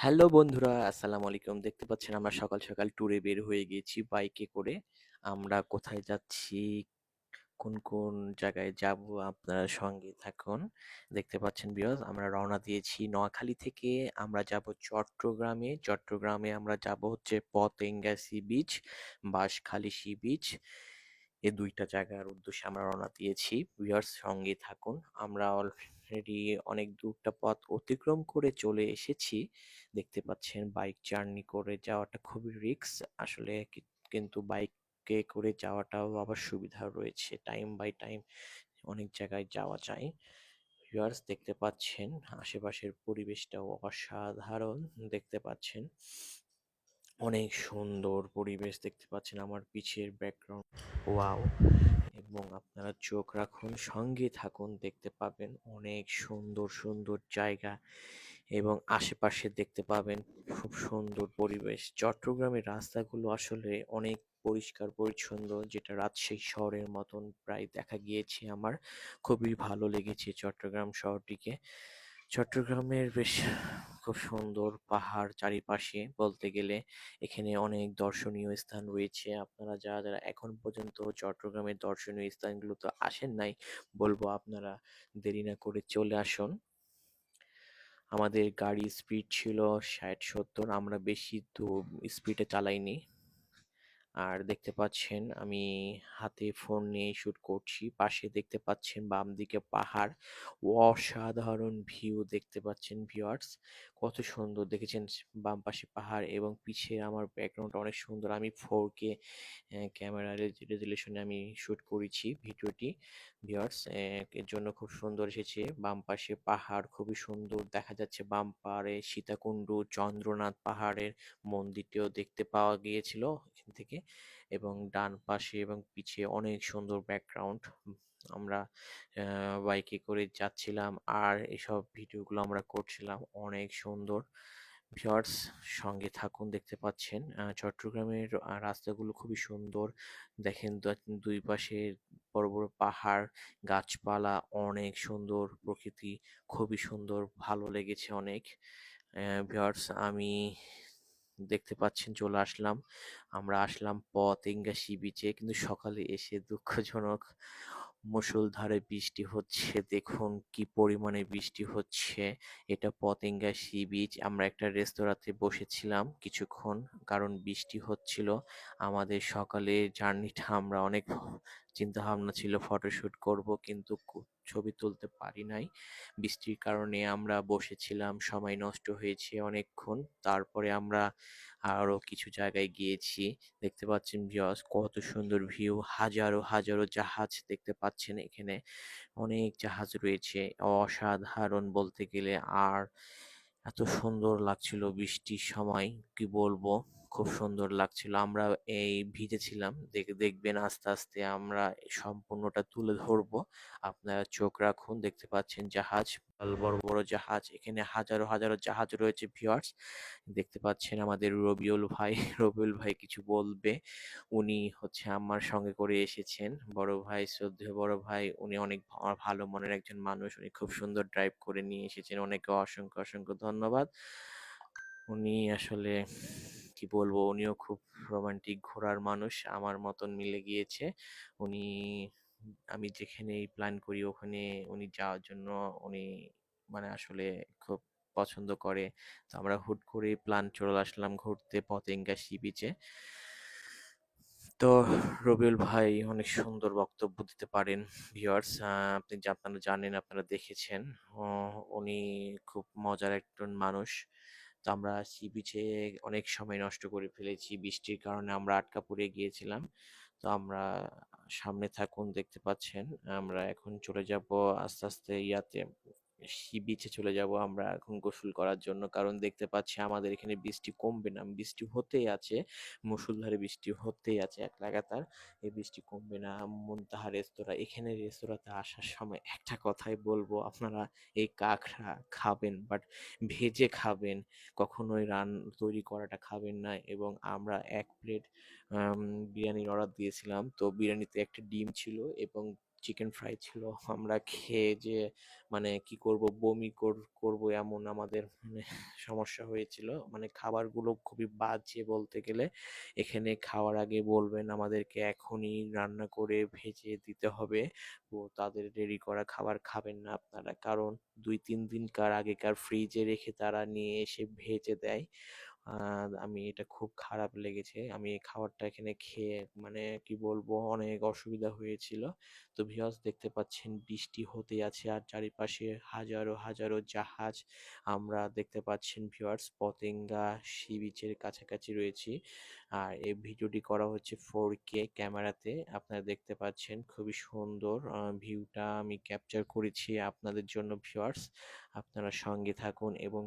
Hello বন্ধুরা, আসসালামু আলাইকুম। দেখতে পাচ্ছেন আমরা সকাল সকাল ট্যুরে বের হয়ে গিয়েছি বাইকে করে। আমরা কোথায় যাচ্ছি? কোন কোন জায়গায় যাব? আপনারা সঙ্গে থাকুন। দেখতে পাচ্ছেন বিয়স আমরা রওনা দিয়েছি নোয়াখালী থেকে। আমরা যাব চট্টগ্রামে। চট্টগ্রামে আমরা যাব হচ্ছে Patenga sea beach Banshkhali sea beach এই দুইটা জায়গার উদ্দেশ্যে আমরা রওনা দিয়েছি। ভিউয়ার্স সঙ্গে থাকুন। আমরা অলরেডি অনেক দূরটা পথ অতিক্রম করে চলে এসেছি। দেখতে পাচ্ছেন বাইক জার্নি করে যাওয়াটা খুবই রিস্ক আসলে কিন্তু বাইকে করে যাওয়াটাও আবার সুবিধা রয়েছে। টাইম বাই টাইম অনেক জায়গায় যাওয়া যায়। ভিউয়ার্স, দেখতে পাচ্ছেন আশেপাশের পরিবেশটাও অসাধারণ। দেখতে পাচ্ছেন অনেক সুন্দর পরিবেশ দেখতে পাচ্ছেন আমার পিছের ব্যাকগ্রাউন্ড ওয়াও এবং আপনারা চোখ রাখুন সঙ্গে থাকুন দেখতে পাবেন অনেক সুন্দর সুন্দর জায়গা এবং আশেপাশে দেখতে পাবেন খুব সুন্দর পরিবেশ। চট্টগ্রামের রাস্তাগুলো আসলে অনেক পরিষ্কার পরিচ্ছন্ন যেটা রাজশাহী শহরের মতন প্রায় দেখা গিয়েছে আমার। খুবই ভালো লেগেছে চট্টগ্রাম শহরটিকে। চট্টগ্রামের বেশ খুব সুন্দর পাহাড় চারিপাশে বলতে গেলে এখানে অনেক দর্শনীয় স্থান রয়েছে। আপনারা যারা যারা এখন পর্যন্ত চট্টগ্রামের দর্শনীয় স্থানগুলো তো আসেন নাই, বলব আপনারা দেরি না করে চলে আসুন। আমাদের গাড়ির স্পিড ছিল ষাট সত্তর, আমরা বেশি তো স্পিডে চালাইনি। আর দেখতে পাচ্ছেন আমি হাতে ফোন নিয়ে শুট করছি। পাশে দেখতে পাচ্ছেন বাম দিকে পাহাড়। অসাধারণ ভিউ দেখতে পাচ্ছেন ভিউয়ার্স কত সুন্দর দেখেছেন বাম পাশে পাহাড় এবং পিছে আমার ব্যাকগ্রাউন্ড অনেক সুন্দর। আমি ফোর কে ক্যামেরা রেজুলেশনে আমি শুট করেছি ভিডিওটি। ভিউয়ার্স এর জন্য খুব সুন্দর এসেছে। বাম পাশে পাহাড় খুবই সুন্দর দেখা যাচ্ছে। বাম পাহাড়ে সীতাকুণ্ড, চন্দ্রনাথ পাহাড়ের মন্দিরটিও দেখতে পাওয়া গিয়েছিল। থেকে এবং ডান পাশে এবং পিছে অনেক সুন্দর ব্যাকগ্রাউন্ড আমরা বাইকে করে যাচ্ছিলাম আর এসব ভিডিওগুলো আমরা করছিলাম। অনেক সুন্দর। ভিউয়ার্স সঙ্গে থাকুন, দেখতে পাচ্ছেন চট্টগ্রামের রাস্তাগুলো খুবই সুন্দর। দেখেন দুই পাশে বড় বড় পাহাড়, গাছপালা, অনেক সুন্দর প্রকৃতি, খুবই সুন্দর, ভালো লেগেছে অনেক। ভিউয়ার্স আমি দেখতে পাচ্ছেন চলে আসলাম। আমরা আসলাম পতেঙ্গা সি বিচে কিন্তু সকালে এসে দুঃখজনক মুষলধারে বৃষ্টি হচ্ছে। দেখুন কি পরিমাণে বৃষ্টি হচ্ছে। এটা পতেঙ্গা সি বিচ আমরা একটা রেস্তোরাঁতে বসেছিলাম কিছুক্ষণ কারণ বৃষ্টি হচ্ছিল। আমাদের সকালে জার্নিটা আমরা অনেক চিন্তা ভাবনা ছিল ফটোশ্যুট করব। কিন্তু ছবি তুলতে পারি নাই। বৃষ্টির কারণে আমরা বসেছিলাম, সময় নষ্ট হয়েছে অনেকক্ষণ। তারপরে আমরা আরও কিছু জায়গায় গিয়েছি। দেখতে পাচ্ছেন ভিউয়ার্স, কত সুন্দর ভিউ। হাজারো হাজারো জাহাজ দেখতে পাচ্ছেন এখানে। অনেক জাহাজ রয়েছে। অসাধারণ বলতে গেলে আর এত সুন্দর লাগছিল বৃষ্টির সময়, কি বলব? খুব সুন্দর লাগছিল। আমরা এই ভিজেছিলাম। দেখে, দেখবেন আস্তে আস্তে আমরা সম্পূর্ণটা তুলে ধরবো। আপনারা চোখ রাখুন, দেখতে পাচ্ছেন জাহাজ বড় বড় জাহাজ। এখানে হাজারো হাজারো জাহাজ রয়েছে ভিউয়ার্স দেখতে পাচ্ছেন আমাদের রবিউল ভাই। রবিউল ভাই কিছু বলবে। উনি হচ্ছে আমার সঙ্গে করে এসেছেন। বড় ভাই, শ্রদ্ধেয় বড় ভাই, উনি অনেক ভালো মনের একজন মানুষ। উনি খুব সুন্দর ড্রাইভ করে নিয়ে এসেছেন। অনেকে অসংখ্য অসংখ্য ধন্যবাদ। উনি আসলে কি বলব? উনিও খুব রোমান্টিক ঘোরার মানুষ। আমার মতন মিলে গিয়েছে। উনি, আমি যেখানেই প্ল্যান করি ওখানে উনি যাওয়ার জন্য উনি মানে আসলে খুব পছন্দ করে। তো আমরা হুট করে প্ল্যান চলে আসলাম ঘুরতে পতেঙ্গা সি বিচে তো রবিউল ভাই, অনেক সুন্দর বক্তব্য দিতে পারেন ভিউয়ার্স আপনি আপনারা জানেন, আপনারা দেখেছেন। উনি খুব মজার একজন মানুষ। তো আমরা সি বিচে অনেক সময় নষ্ট করে ফেলেছি। বৃষ্টির কারণে আমরা আটকা পড়ে গিয়েছিলাম। তো আমরা সামনে থাকুন, দেখতে পাচ্ছেন। আমরা এখন চলে যাব আস্তে আস্তে ইয়াতে। বিচে চলে যাব আমরা এখন গোসল করার জন্য। কারণ দেখতে পাচ্ছি আমাদের এখানে বৃষ্টি কমবে না। বৃষ্টি হতেই আছে মুষলধারে বৃষ্টি হতেই আছে এক লাগাতার। এই বৃষ্টি কমবে না। মুনতাহা রেস্তোরাঁ, এখানে রেস্তোরাঁতে আসার সময় একটা কথাই বলব, আপনারা এই কাঁকড়া খাবেন বাট ভেজে খাবেন। কখনোই রান তৈরি করাটা খাবেন না এবং আমরা এক প্লেট বিরিয়ানির অর্ডার দিয়েছিলাম। তো বিরিয়ানিতে একটা ডিম ছিল এবং চিকেন ফ্রাই ছিল। আমরা খেয়ে যে মানে কি করব, বমি কর- করব এমন আমাদের মানে সমস্যা হয়েছিল। মানে খাবারগুলো খুবই বাজে বলতে গেলে। এখানে খাওয়ার আগে বলবেন আমাদেরকে এখনই রান্না করে ভেজে দিতে হবে। ও তাদের রেডি করা খাবার খাবেন না আপনারা। কারণ দুই, তিন দিনকার আগেকার ফ্রিজে রেখে তারা নিয়ে এসে ভেজে দেয়। আমি এটা খুব খারাপ লেগেছে। আমি এই খাবারটা এখানে খেয়ে মানে কি বলব, অনেক অসুবিধা হয়েছিল। তো ভিউয়ার্স দেখতে পাচ্ছেন বৃষ্টি হতে আছে আর চারিপাশে হাজারো হাজারো জাহাজ। আমরা দেখতে পাচ্ছেন ভিউয়ার্স পতেঙ্গা সি বিচের কাছাকাছি রয়েছি। আর এই ভিডিওটি করা হচ্ছে ফোর কে ক্যামেরাতে। আপনারা দেখতে পাচ্ছেন খুবই সুন্দর ভিউটা আমি ক্যাপচার করেছি আপনাদের জন্য ভিউয়ার্স আপনারা সঙ্গে থাকুন এবং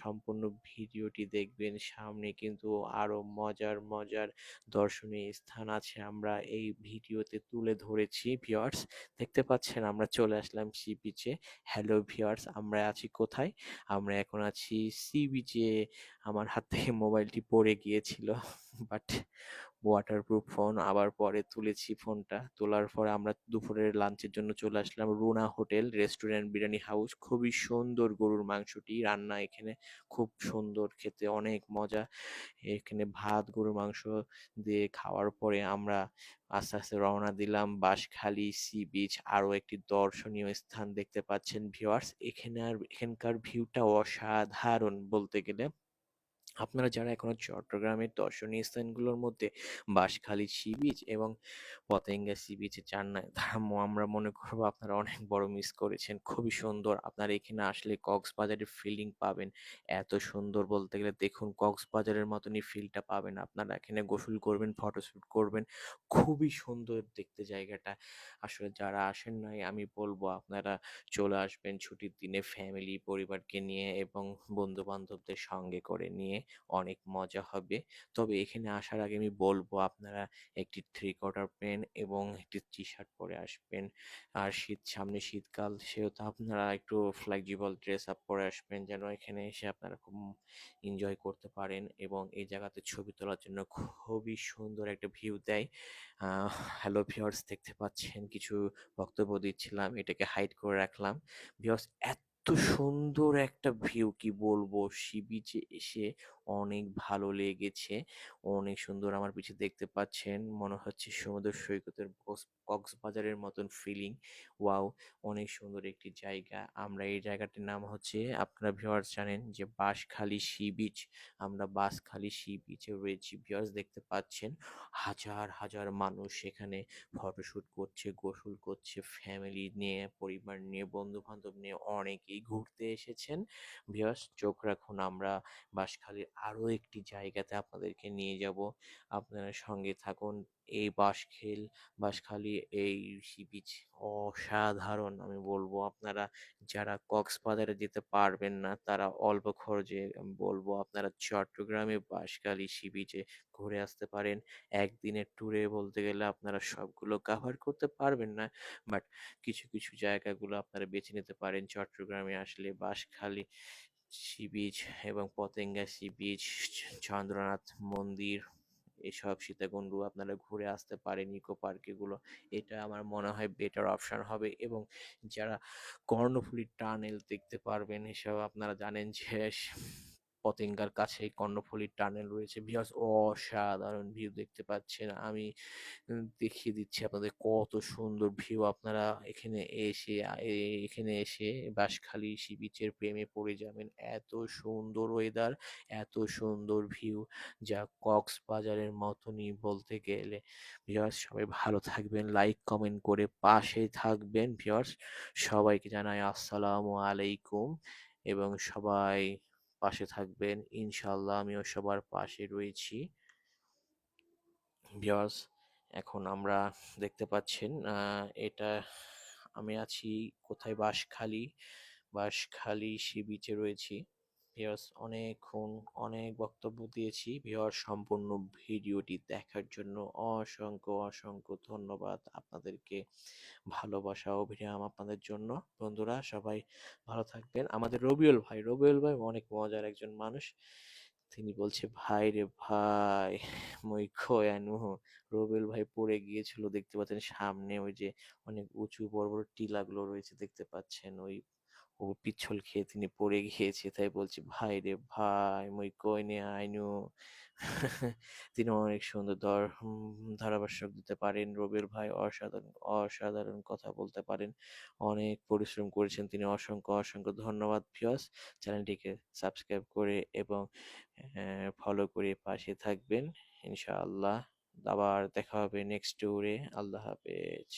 সম্পূর্ণ ভিডিওটি দেখবেন। সামনে কিন্তু আরও মজার মজার দর্শনীয় স্থান আছে। আমরা এই ভিডিওতে তুলে ধরেছি ভিউয়ার্স। দেখতে পাচ্ছেন আমরা চলে আসলাম সি বিচে হ্যালো ভিউয়ার্স, আমরা আছি কোথায়? আমরা এখন আছি সি বিচে আমার হাত থেকে মোবাইলটি পড়ে গিয়েছিল বাট ওয়াটারপ্রুফ ফোন আবার পরে তুলেছি ফোনটা তোলার পরে আমরা দুপুরের লাঞ্চের জন্য চলে আসলাম Runa hotel restaurant biryani house খুবই সুন্দর গরুর মাংসটি, রান্না এখানে খুব সুন্দর, খেতে অনেক মজা। এখানে ভাত, গরুর মাংস দিয়ে খাওয়ার পরে আমরা আস্তে আস্তে রওনা দিলাম বাঁশখালী সি বিচ আরও একটি দর্শনীয় স্থান দেখতে পাচ্ছেন ভিউয়ার্স এখানে আর এখানকার ভিউটা অসাধারণ বলতে গেলে। আপনারা যারা এখনও চট্টগ্রামের দর্শনীয় স্থানগুলোর মধ্যে বাঁশখালী সি বিচ এবং পতেঙ্গা সি বিচে যান নাই তারা আমরা মনে করব আপনারা অনেক বড় মিস করেছেন। খুবই সুন্দর। আপনারা এখানে আসলে কক্সবাজারের ফিলিং পাবেন। এত সুন্দর বলতে গেলে দেখুন কক্সবাজারের মতনই ফিলটা পাবেন আপনারা। এখানে গোসল করবেন ফটোশ্যুট করবেন। খুবই সুন্দর দেখতে জায়গাটা। আসলে যারা আসেন নাই, আমি বলব আপনারা চলে আসবেন ছুটির দিনে ফ্যামিলি পরিবারকে নিয়ে এবং বন্ধু বান্ধবদের সঙ্গে করে নিয়ে। অনেক মজা হবে। তবে এখানে আসার আগে আমি বলব, আপনারা একটি থ্রি কোয়ার্টার প্যান্ট এবং একটি টি শার্ট পরে আসবেন। আর শীত, সামনে শীতকাল, সেহেতু আপনারা একটু ফ্লেক্সিবল ড্রেস আপ পরে আসবেন, যেন এখানে এসে আপনারা খুব এনজয় করতে পারেন এবং এই জায়গাতে ছবি তোলার জন্য খুবই সুন্দর একটা ভিউ দেয়। হ্যালো ভিউয়ার্স দেখতে পাচ্ছেন, কিছু বক্তব্য দিচ্ছিলাম, এটাকে হাইড করে রাখলাম। ভিউয়ার্স এত সুন্দর একটা ভিউ কি বলব? সি বিচে এসে অনেক ভালো লেগেছে। অনেক সুন্দর আমার পিছে দেখতে পাচ্ছেন। মনে হচ্ছে সমুদ্র সৈকতের কক্স- কক্সবাজারের মতন ফিলিং ওয়াও অনেক সুন্দর একটি জায়গা। আমরা এই জায়গাটির নাম হচ্ছে, আপনারা ভিউয়ার্স জানেন যে বাঁশখালী সি বিচ আমরা বাঁশখালী সি বিচে রয়েছি। ভিউয়ার্স দেখতে পাচ্ছেন, হাজার হাজার মানুষ সেখানে ফটোশুট করছে, গোসল করছে ফ্যামিলি নিয়ে, পরিবার নিয়ে বন্ধু বান্ধব নিয়ে অনেকেই ঘুরতে এসেছেন। ভিউয়ার্স চোখ রাখুন, আমরা বাঁশখালীর আরও একটি জায়গাতে আপনাদেরকে নিয়ে যাব। আপনারা সঙ্গে থাকুন। এই বাঁশখেল বাঁশখালী এই সি বিচ অসাধারণ আমি বলব। আপনারা যারা কক্সবাজারে যেতে পারবেন না, তারা অল্প খরচে বলব, আপনারা চট্টগ্রামে বাঁশখালী সি বিচে ঘুরে আসতে পারেন। একদিনের ট্যুরে বলতে গেলে আপনারা সবগুলো কাভার করতে পারবেন না বাট কিছু কিছু জায়গাগুলো আপনারা বেছে নিতে পারেন। চট্টগ্রামে আসলে বাঁশখালী সি বিচ এবং পতেঙ্গা সি বিচ, চন্দ্রনাথ মন্দির, এসব সীতাকুণ্ডু আপনারা ঘুরে আসতে পারেন, ইকো পার্ক এগুলো। এটা আমার মনে হয় বেটার অপশান হবে এবং যারা কর্ণফুলী টানেল দেখতে পারবেন, এসব আপনারা জানেন যে পতেঙ্গার কাছেই কর্ণফুলী টানেল রয়েছে। ভিউয়ার্স অসাধারণ ভিউ দেখতে পাচ্ছেন। আমি দেখিয়ে দিচ্ছি আপনাদের কত সুন্দর ভিউ আপনারা এখানে এসে এখানে এসে বাঁশখালী সি বিচের প্রেমে পড়ে যাবেন। এত সুন্দর ওয়েদার এত সুন্দর ভিউ যা কক্সবাজারের মতনই বলতে গেলে। ভিউয়ার্স সবাই ভালো থাকবেন। লাইক কমেন্ট করে পাশে থাকবেন। ভিউয়ার্স সবাইকে জানাই আসসালামু আলাইকুম এবং সবাই পাশে থাকবেন। ইনশাল্লাহ আমিও সবার পাশে রয়েছি। ভিউয়ার্স, এখন আমরা দেখতে পাচ্ছেন এটা আমি আছি কোথায়? বাঁশখালী। বাঁশখালী সি বিচে রয়েছি। ভিউয়ার্স অনেকক্ষণ অনেক বক্তব্য দিয়েছি। ভিউয়ার্স সম্পূর্ণ ভিডিওটি দেখার জন্য অসংখ্য অসংখ্য ধন্যবাদ আপনাদেরকে ভালোবাসা অভিরাম আপনাদের জন্য। বন্ধুরা, সবাই ভালো থাকবেন। আমাদের রবিউল ভাই রবিউল ভাই অনেক মজার একজন মানুষ। তিনি বলছে, ভাই রে ভাই, মই রোবেল ভাই পড়ে গিয়েছিল, দেখতে পাচ্ছেন সামনে ওই যে অনেক উঁচু বড় বড় টিলাগুলো রয়েছে, দেখতে পাচ্ছেন ওই ও পিছল খেয়ে তিনি পড়ে গিয়েছে। তাই বলছি, ভাই রে ভাই, মই কইনে আইনু? তিনি অনেক সুন্দর ধর ধারাভাষ্যক দিতে পারেন। রবির ভাই অসাধারণ অসাধারণ কথা বলতে পারেন। অনেক পরিশ্রম করেছেন তিনি। অসংখ্য অসংখ্য ধন্যবাদ ভিউয়ার্স। চ্যানেলটিকে সাবস্ক্রাইব করে এবং ফলো করে পাশে থাকবেন। ইনশাআল্লাহ আবার দেখা হবে নেক্সট ট্যুরে আল্লাহ হাফেজ।